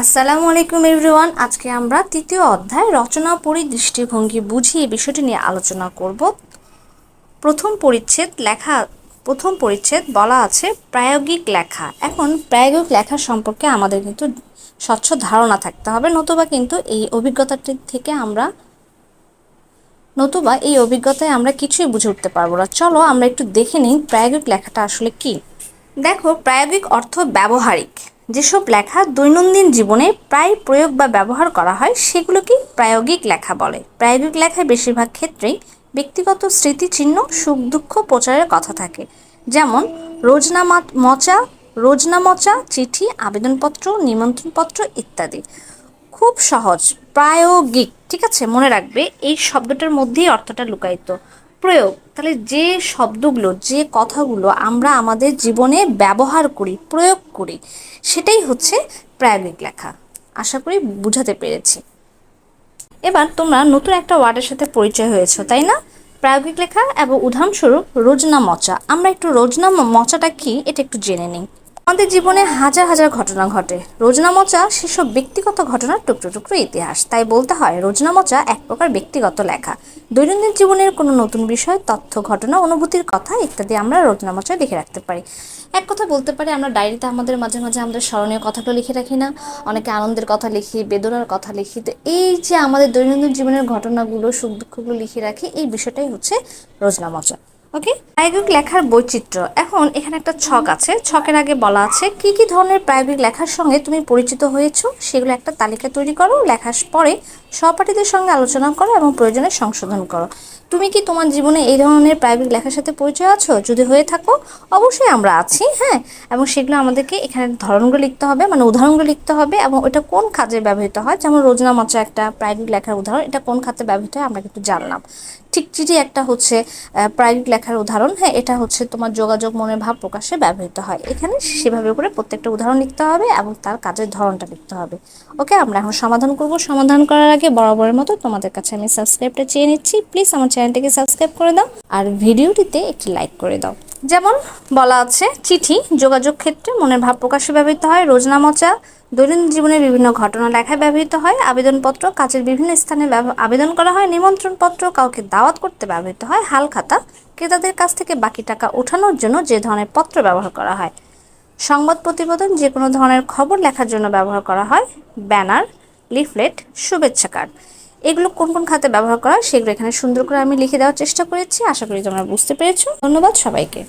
আসসালামু আলাইকুম এভরিওয়ান। আজকে আমরা তৃতীয় অধ্যায় রচনা পরিদৃষ্টিভঙ্গি বুঝিয়ে বিষয়টি নিয়ে আলোচনা করব। প্রথম পরিচ্ছেদ লেখা, প্রথম পরিচ্ছেদ বলা আছে প্রায়োগিক লেখা। এখন প্রায়োগিক লেখা সম্পর্কে আমাদের কিন্তু স্বচ্ছ ধারণা থাকতে হবে, নতুবা কিন্তু এই অভিজ্ঞতাটি থেকে আমরা, নতুবা এই অভিজ্ঞতায় আমরা কিছুই বুঝে উঠতে পারব না। চলো আমরা একটু দেখে নিই প্রায়োগিক লেখাটা আসলে কি। দেখো, প্রায়োগিক অর্থ ব্যবহারিক। যেসব লেখা দৈনন্দিন জীবনে প্রায় প্রয়োগ বা ব্যবহার করা হয়, সেগুলোকে প্রায়োগিক লেখা বলে। প্রায়োগিক লেখায় বেশিরভাগ ক্ষেত্রেই ব্যক্তিগত স্মৃতিচিহ্ন সুখ দুঃখ প্রচারের কথা থাকে। যেমন রোজনামা মচা রোজনামচা চিঠি, আবেদনপত্র, নিমন্ত্রণপত্র ইত্যাদি। খুব সহজ, প্রায়োগিক, ঠিক আছে? মনে রাখবে, এই শব্দটার মধ্যেই অর্থটা লুকায়িত। প্রয়োগ, তাহলে যে শব্দগুলো, যে কথাগুলো আমরা আমাদের জীবনে ব্যবহার করি, প্রয়োগ করি, সেটাই হচ্ছে প্রায়োগিক লেখা। আশা করি বুঝাতে পেরেছি। এবার তোমরা নতুন একটা ওয়ার্ডের সাথে পরিচয় হয়েছ, তাই না? প্রায়োগিক লেখা এবং উদাহরণস্বরূপ রোজনা মচা। আমরা একটু রোজনা মচাটা কি, এটা একটু জেনে নিই। আমাদের জীবনে হাজার হাজার ঘটনা ঘটে। রোজনা মচা সেসব ব্যক্তিগত ঘটনার টুকরো টুকরো ইতিহাস। তাই বলতে হয়, রোজনা মচা এক প্রকার ব্যক্তিগত লেখা। দৈনন্দিন জীবনের কোনো নতুন বিষয়, তথ্য, ঘটনা, অনুভূতির কথা ইত্যাদি আমরা রোজনা মচায় লিখে রাখতে পারি। এক কথা বলতে পারি, আমরা ডায়েরিতে আমাদের মাঝে মাঝে আমাদের স্মরণীয় কথাগুলো লিখে রাখি না। অনেকে আনন্দের কথা লিখি, বেদনার কথা লিখি। তো এই যে আমাদের দৈনন্দিন জীবনের ঘটনাগুলো সুখ দুঃখগুলো লিখে রাখি, এই বিষয়টাই হচ্ছে রোজনা মচা। ওকে প্রায়োগিক লেখার বৈচিত্র্য। এখন এখানে একটা ছক আছে। ছকের আগে বলা আছে, কি কি ধরনের প্রায়োগিক লেখার সঙ্গে তুমি পরিচিত হয়েছো? সেগুলো একটা তালিকা তৈরি করো, লেখার পরে সহপাঠীদের সঙ্গে আলোচনা করো এবং প্রয়োজনে সংশোধন করো। তুমি কি তোমার জীবনে এই ধরনের প্রাইভেট লেখার সাথে পরিচয় আছো? যদি হয়ে থাকো, অবশ্যই আমরা আছি হ্যাঁ? এবং সেগুলো আমাদেরকে এখানে ধরনগুলো লিখতে হবে মানে উদাহরণগুলো লিখতে হবে, এবং ওটা কোন কাজে ব্যবহৃত হয়? যেমন রোজনা মচা একটা প্রাইভেট লেখার উদাহরণ, এটা কোন খাতে ব্যবহৃত হয়? আমরা কিন্তু জানলাম। ঠিক চিঠি একটা হচ্ছে প্রাইভেট লেখার উদাহরণ হ্যাঁ? এটা হচ্ছে তোমার যোগাযোগ, মনের ভাব প্রকাশে ব্যবহৃত হয়। এখানে সেভাবে করে প্রত্যেকটা উদাহরণ লিখতে হবে, এবং তার কাজের ধরনটা লিখতে হবে। ওকে, আমরা এখন সমাধান করব। সমাধান করার আগে বরাবরের মতো তোমাদের কাছে আমি সাবস্ক্রাইবটা চেয়ে নিচ্ছি। প্লিজ আমার চ্যানেলটিকে সাবস্ক্রাইব করে দাও আর ভিডিওটিতে একটি লাইক করে দাও। যেমন বলা আছে, চিঠি, যোগাযোগ ক্ষেত্রে মনের ভাব প্রকাশে ব্যবহৃত হয় রোজনামচা দৈনন্দিন জীবনের বিভিন্ন ঘটনা লেখায় ব্যবহৃত হয়, আবেদনপত্র, কাজের বিভিন্ন স্থানে আবেদন করা হয়, নিমন্ত্রণপত্র কাউকে দাওয়াত করতে ব্যবহৃত হয়, হাল খাতা, ক্রেতাদের কাছ থেকে বাকি টাকা ওঠানোর জন্য যে ধরনের পত্র ব্যবহার করা হয়। সংবাদ প্রতিবেদন, যে কোনো ধরনের খবর লেখার জন্য ব্যবহার করা হয়, ব্যানার, লিফলেট, শুভেচ্ছা কার্ড। এগুলো কোন কোন খাতে ব্যবহার করা সেগুলো এখানে সুন্দর করে আমি লিখে দেওয়ার চেষ্টা করেছি। আশা করি তোমরা বুঝতে পেরেছ। ধন্যবাদ সবাইকে।